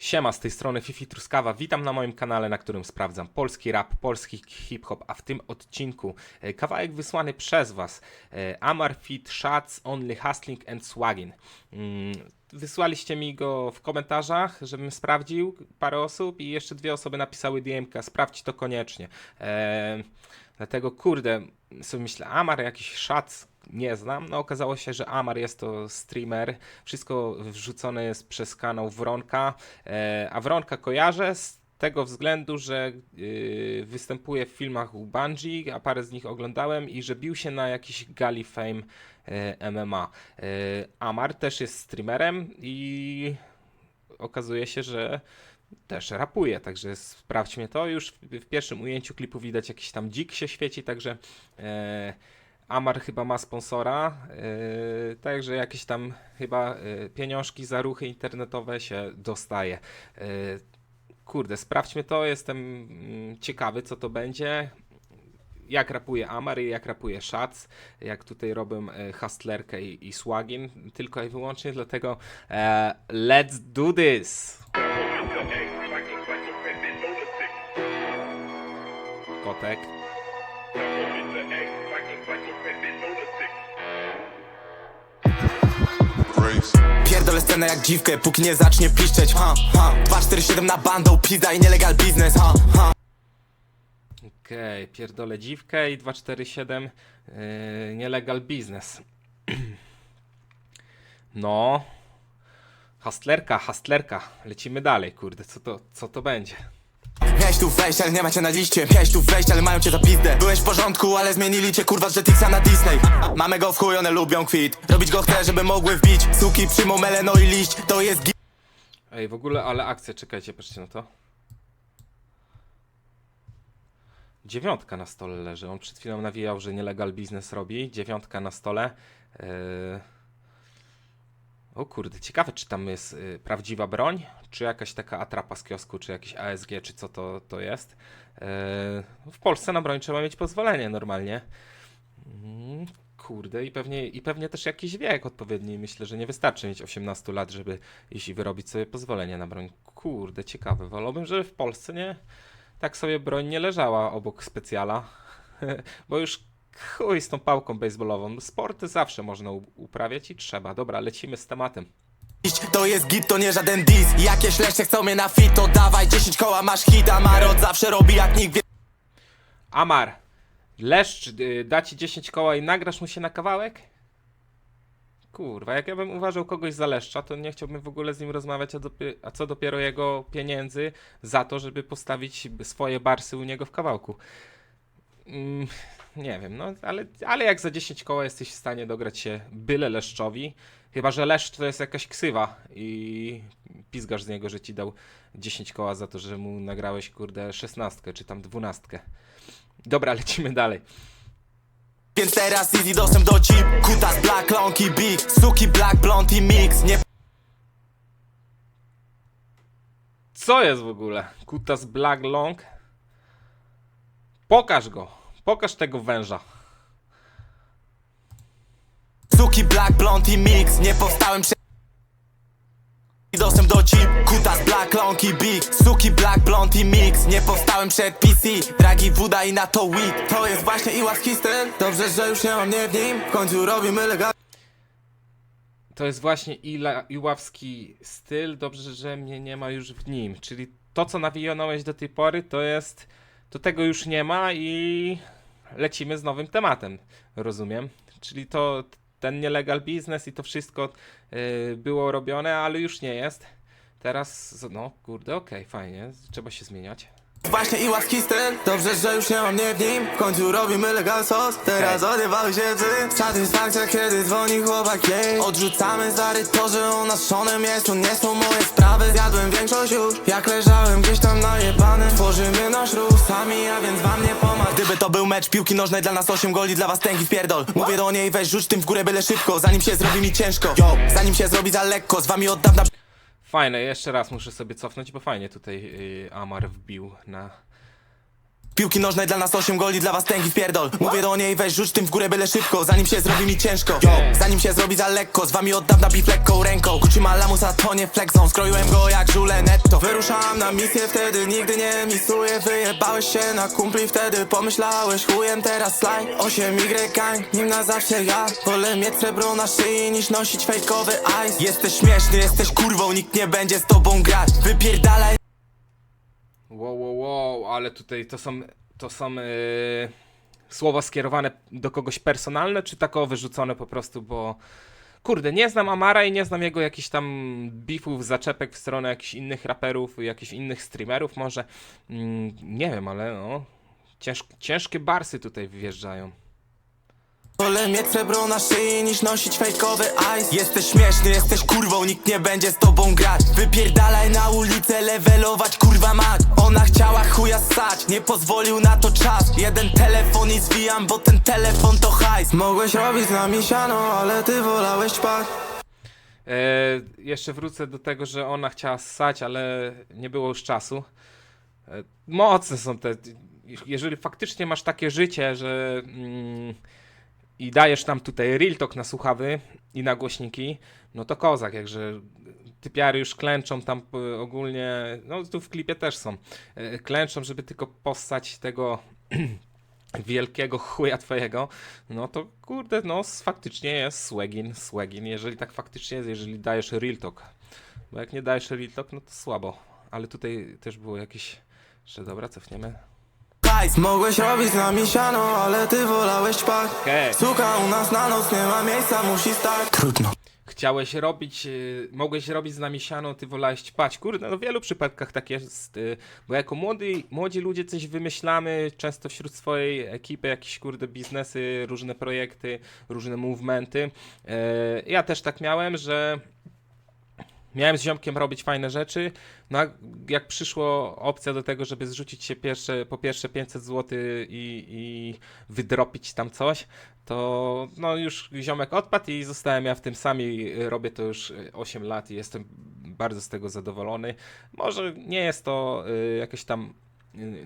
Siema, z tej strony Fifi Truskawa. Witam na moim kanale, na którym sprawdzam polski rap, polski hip-hop, a w tym odcinku e, kawałek wysłany przez Was. E, Amar Fit, Shots, Only Hustling and Swagging. Mm, Wysłaliście mi go w komentarzach, żebym sprawdził parę osób i jeszcze dwie osoby napisały DM-ka. Sprawdź to koniecznie. E, dlatego, kurde, sobie myślę, Amar, jakiś Shots, nie znam. No okazało się, że Amar jest to streamer. Wszystko wrzucone jest przez kanał Wronka, e, a Wronka kojarzę z tego względu, że y, występuje w filmach u Bungie, a parę z nich oglądałem i że bił się na jakiś gali fame e, MMA. E, Amar też jest streamerem i okazuje się, że też rapuje, także sprawdźmy to. Już w, w pierwszym ujęciu klipu widać jakiś tam dzik się świeci, także e, Amar chyba ma sponsora, e, także jakieś tam chyba e, pieniążki za ruchy internetowe się dostaje. E, kurde, sprawdźmy to, jestem mm, ciekawy co to będzie. Jak rapuje Amar i jak rapuje Shots, jak tutaj robię e, hustlerkę i, i swagin, tylko i wyłącznie dlatego e, let's do this! Kotek. Pierdolę scenę jak dziwkę, póki nie zacznie piszczeć ha, ha 247 na bandą, pizda i nielegal biznes, ha, ha Okej, pierdolę dziwkę i 247 yy, nielegal biznes. no. Hustlerka, hustlerka. Lecimy dalej, kurde, co to, co to będzie? Miałeś tu wejść, ale nie ma cię na liście Miałeś tu wejść, ale mają cię za pizdę Byłeś w porządku, ale zmienili cię kurwa z Jetixa na Disney Mamy go w chuj, one lubią kwit Robić go chcę, żeby mogły wbić Suki przyjmą meleno i liść To jest gi- Ej, w ogóle, ale akcja, czekajcie, patrzcie na to. Dziewiątka na stole leży. On przed chwilą nawijał, że nielegal biznes robi. Dziewiątka na stole. Yy... O kurde, ciekawe, czy tam jest y, prawdziwa broń, czy jakaś taka atrapa z kiosku, czy jakiś ASG, czy co to, to jest. Yy... W Polsce na broń trzeba mieć pozwolenie normalnie. Mm, Kurde, i pewnie, i pewnie też jakiś wiek odpowiedni. Myślę, że nie wystarczy mieć 18 lat, żeby iść i wyrobić sobie pozwolenie na broń. Kurde, ciekawe. Wolałbym, żeby w Polsce nie tak sobie broń nie leżała obok specjala. Bo już chuj z tą pałką baseballową. Sporty zawsze można u- uprawiać i trzeba. Dobra, lecimy z tematem. To jest git, to nie żaden dis Jakieś leszcze chcą mnie na fit To dawaj 10 koła, masz hit A Marot zawsze robi jak nikt wie Amar, leszcz y, da ci 10 koła i nagrasz mu się na kawałek? Kurwa, jak ja bym uważał kogoś za leszcza, to nie chciałbym w ogóle z nim rozmawiać, a, a co dopiero jego pieniędzy za to, żeby postawić swoje barsy u niego w kawałku. Mm, nie wiem, no ale, ale jak za 10 koła jesteś w stanie dograć się byle leszczowi, chyba że leszcz to jest jakaś ksywa i pizgasz z niego, że ci dał 10 koła za to, że mu nagrałeś kurde 16 czy tam 12. Dobra, lecimy dalej. Więc teraz easy dostęp do chip Kutas, black, long i big Suki, black, blond i mix Nie Co jest w ogóle? Kutas Black Long? Pokaż go. Pokaż tego węża. Suki, black, blond i mix Nie powstałem przed Dostęp do chip Kutas, black, long i big Suki, black, blond i mix Nie powstałem przed PC Dragi, woda i na to weed To jest właśnie iłaski styl Dobrze, że już nie mam mnie w nim W końcu robimy legal To jest właśnie Ila, Iławski styl. Dobrze, że mnie nie ma już w nim. Czyli to, co nawijałeś do tej pory, to jest. To tego już nie ma i lecimy z nowym tematem. Rozumiem. Czyli to ten nielegal biznes i to wszystko yy, było robione, ale już nie jest. Teraz, no kurde, okej, fajnie. Trzeba się zmieniać. Właśnie iłaski styl Dobrze, że już nie mam mnie w nim. W końcu robimy legal sos. Teraz odjebały się psy. Satysfakcja, kiedy dzwoni chłopak jej. Odrzucamy stary to, że on naszonem jest To nie są moje sprawy. Zjadłem większość już Jak leżałem gdzieś tam najebany. Tworzymy nasz ruch sami, a więc wam nie pomag Gdyby to był mecz piłki nożnej Dla nas 8 goli, dla was tęgi w pierdol. Mówię do niej weź rzuć tym w górę byle szybko. Zanim się zrobi mi ciężko. Yo, zanim się zrobi za lekko. Z wami od dawna Fajne, jeszcze raz muszę sobie cofnąć, bo fajnie tutaj yy, Amar wbił na. Piłki nożnej dla nas 8 goli, dla was tęgi pierdol. Mówię do niej weź rzuć tym w górę byle szybko Zanim się zrobi mi ciężko. Yo, Zanim się zrobi za lekko Z wami od dawna bif lekką ręką. Gucci ma lamusa to nie flexą. Skroiłem go jak żule netto. Wyruszam na misję, wtedy nigdy nie misuję. Wyjebałeś się na kumpli, wtedy pomyślałeś chujem Teraz slime, 8Y gang, nim na zawsze ja. Wolę mieć srebro na szyi niż nosić fejkowy ice Jesteś śmieszny, jesteś kurwą, nikt nie będzie z tobą grać. Wypierdalaj ale tutaj to są, to są yy, słowa skierowane do kogoś personalne, czy tako wyrzucone po prostu, bo kurde, nie znam Amara i nie znam jego jakichś tam beefów, zaczepek w stronę jakichś innych raperów, jakichś innych streamerów może. Mm, nie wiem, ale no, cięż, ciężkie barsy tutaj wjeżdżają. Wolę mieć srebro na szyi niż nosić fejkowy ice. Jesteś śmieszny, jesteś kurwą, nikt nie będzie z tobą grać. Wypierdalaj na ulicę, levelować kurwa mać Ona chciała chuja ssać, nie pozwolił na to czas. Jeden telefon i zwijam, bo ten telefon to hajs. Mogłeś robić z nami siano, ale ty wolałeś spać E, jeszcze wrócę do tego, że ona chciała ssać, ale nie było już czasu. E, mocne są te. Jeżeli faktycznie masz takie życie, że mm, i dajesz nam tutaj real talk na słuchawy i na głośniki, no to kozak, jakże typiary już klęczą tam e, ogólnie, no tu w klipie też są, e, klęczą, żeby tylko postać tego wielkiego chuja twojego, no to kurde, no faktycznie jest swagin, swagin, jeżeli tak faktycznie jest, jeżeli dajesz real talk. Bo jak nie dajesz real talk, no to słabo. Ale tutaj też było jakieś... Jeszcze dobra, cofniemy. Hajs Mogłeś robić z nami siano, ale ty wolałeś spać Okej. Suka u nas na noc, nie ma miejsca, musi stać Trudno Chciałeś robić, y, mogłeś robić z nami siano, ty wolałeś ćpać. Kurde, no w wielu przypadkach tak jest, y, bo jako młody, młodzi ludzie coś wymyślamy, często wśród swojej ekipy jakieś kurde biznesy, różne projekty, różne movementy. E, Ja też tak miałem, że miałem z ziomkiem robić fajne rzeczy, no a jak przyszło opcja do tego, żeby zrzucić się pierwsze, po pierwsze 500 zł i, i wydropić tam coś, to no już ziomek odpadł i zostałem ja w tym sami, robię to już 8 lat i jestem bardzo z tego zadowolony. Może nie jest to y, jakaś tam y,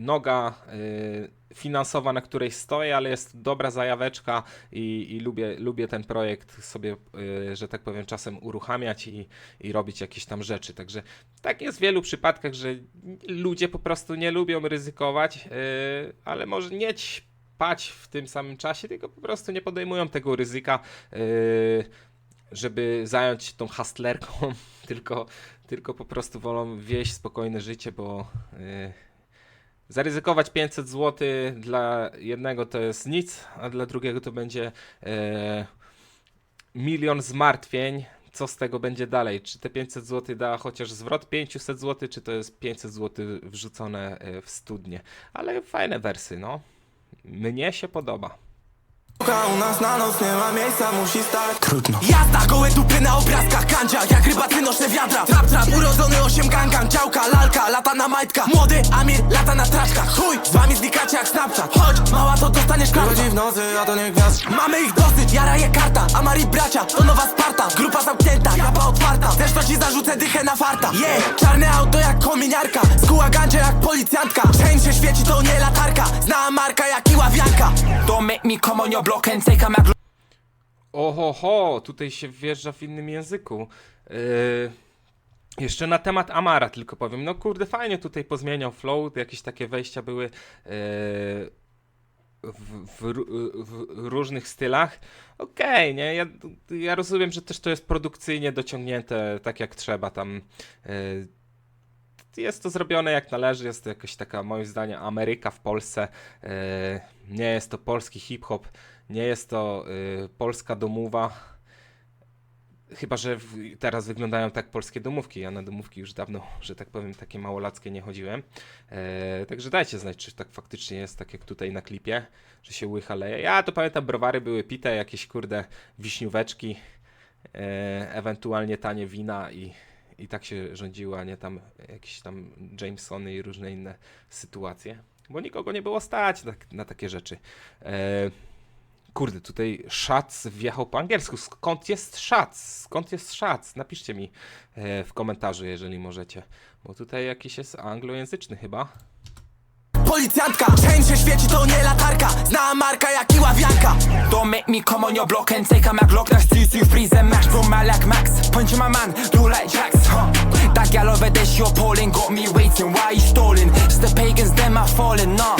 noga y, finansowa, na której stoję, ale jest dobra zajaweczka i, i lubię, lubię ten projekt sobie, y, że tak powiem, czasem uruchamiać i, i robić jakieś tam rzeczy. Także tak jest w wielu przypadkach, że ludzie po prostu nie lubią ryzykować, y, ale może nie ćpać w tym samym czasie, tylko po prostu nie podejmują tego ryzyka, żeby zająć tą hustlerką, tylko, tylko po prostu wolą wieść spokojne życie, bo zaryzykować 500 zł dla jednego to jest nic, a dla drugiego to będzie e, milion zmartwień. Co z tego będzie dalej? Czy te 500 zł da chociaż zwrot 500 zł, czy to jest 500 zł wrzucone e, w studnie? Ale fajne wersy, no. Mnie się podoba. U nas na noc, nie ma miejsca, musi stać. Trudno. Jazda, gołe dupy na obrazkach Kandzia, jak rybacy noszne wiadra. Trap, trap, urodzony osiem gangan Działka, lalka, lata na majtka. Młody Amir, lata na traczkach. Chuj, z wami znikacie jak Snapchat. Chodź, mała, to dostaniesz kartę. Chodzi w nocy, a to nie gwiazd. Mamy ich dosyć, jara je karta. Amari bracia, to nowa Sparta. Grupa zamknięta, graba otwarta. Zresztą ci zarzucę dychę na farta. Yeah, czarne auto jak kominiarka. Skuła gandzie jak policjantka. Chain się świeci, to nie latarka. Zna marka jak i ławianka. Don't make me come on your block and take tutaj się wjeżdża w innym języku. Yy, jeszcze na temat Amara tylko powiem. No kurde, fajnie tutaj pozmieniał flow, jakieś takie wejścia były yy, w, w, w różnych stylach. Okej, nie? Ja, ja rozumiem, że też to jest produkcyjnie dociągnięte tak jak trzeba tam. Yy, jest to zrobione jak należy, jest to jakaś taka, moim zdaniem, Ameryka w Polsce. Yy, nie jest to polski hip-hop, nie jest to y, polska domowa. Chyba, że w, teraz wyglądają tak polskie domówki. Ja na domówki już dawno, że tak powiem, takie małolackie nie chodziłem. E, także dajcie znać, czy tak faktycznie jest, tak jak tutaj na klipie, że się łycha leje. Ja to pamiętam, browary były pite, jakieś kurde wiśnióweczki, e, ewentualnie tanie wina i, i tak się rządziło, a nie tam jakieś tam Jamesony i różne inne sytuacje. Bo nikogo nie było stać na, na takie rzeczy. E, Kurde, tutaj szac wjechał po angielsku. Skąd jest szac? Skąd jest szac? Napiszcie mi e, w komentarzu, jeżeli możecie. Bo tutaj jakiś jest anglojęzyczny chyba. policjantka Chain się świeci, to nie latarka Znała marka jak i ławianka Don't make me come on your block and take out my Glock Nasz CC and mash, bro, my like Max Punch my man, do like Jax, huh That gal over there, Got me waiting, why you stalling? It's the pagans, them are falling, nah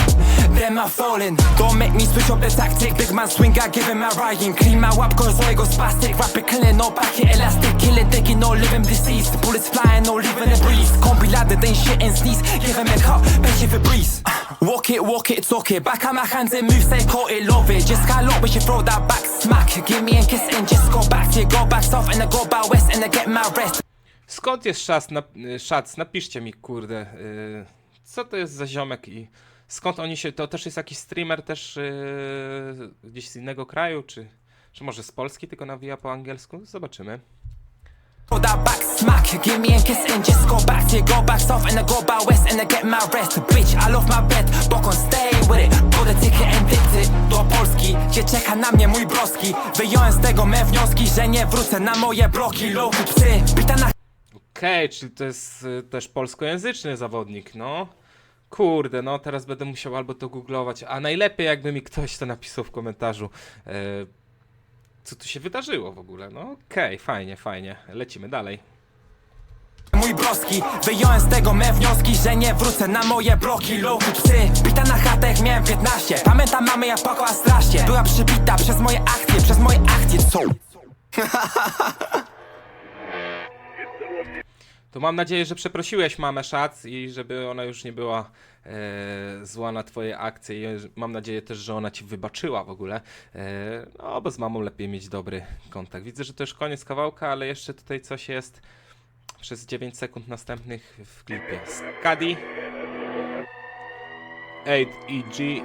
Them are falling Don't make me switch up the tactic Big man swing, I give him a Ryan Clean my wap, cause I go spastic Rap it clean, no back it elastic Kill it, digging, no living deceased Bullets flying, no leaving a breeze. Can't be laddered, then shit and sneeze. Give him a cut, bet you for breeze. Walk it, walk it, talk it. Back on my hands and move, say caught it, love it. Just got low, we should throw that back smack. Give me a kiss and just go back to Go back south and I go back west and I get my rest. Skąd jest szac? Nap y? Napiszcie mi, kurde. y, co to jest za ziomek i skąd oni się... To też jest jakiś streamer też y, gdzieś z innego kraju, czy, czy może z Polski, tylko nawija po angielsku? Zobaczymy. That back smack Give me a kiss and just go back to Go back and I go back west and I get my rest Bitch, I love my bed, on stay with it Pull the ticket and Do Polski, gdzie czeka na mnie mój broski Wyjąłem z tego me wnioski, że nie wrócę na moje bloki Loki psy, na Okej, czyli to jest y, też polskojęzyczny zawodnik, no. Kurde, no teraz będę musiał albo to googlować, a najlepiej jakby mi ktoś to napisał w komentarzu. e, co tu się wydarzyło w ogóle? No okej, fajnie, fajnie. Lecimy dalej. mój broski Wyjąłem z tego me wnioski, że nie wrócę na moje bloki Loki psy, bita na chatę miałem 15 Pamiętam mamy jak płakała strasznie Była przybita przez moje akcje, przez moje akcje Co? To mam nadzieję, że przeprosiłeś mamę Szac i żeby ona już nie była e, zła na twoje akcje. I mam nadzieję też, że ona ci wybaczyła w ogóle. E, no, bo z mamą lepiej mieć dobry kontakt. Widzę, że to już koniec kawałka, ale jeszcze tutaj coś jest przez 9 sekund następnych w klipie. Skadi. 8EG.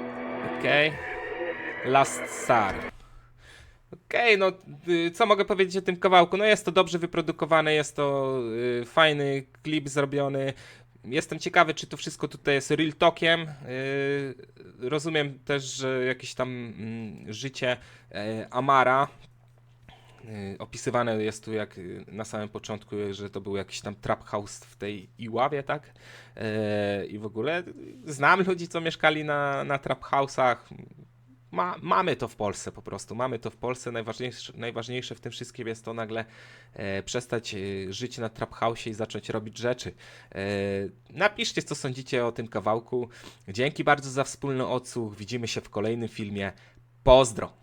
Okej. Last Star. Okej, no y, co mogę powiedzieć o tym kawałku? No jest to dobrze wyprodukowane, jest to y, fajny klip zrobiony. Jestem ciekawy, czy to wszystko tutaj jest real talkiem. Y, rozumiem też, że jakieś tam mm, życie e, Amara opisywane jest tu jak na samym początku, że to był jakiś tam trap house w tej Iławie, tak? E, I w ogóle znam ludzi, co mieszkali na, na trap house'ach. Ma, mamy to w Polsce po prostu, mamy to w Polsce. Najważniejsze, najważniejsze w tym wszystkim jest to nagle e, przestać e, żyć na trap house i zacząć robić rzeczy. E, napiszcie, co sądzicie o tym kawałku. Dzięki bardzo za wspólny odsłuch. Widzimy się w kolejnym filmie. Pozdro!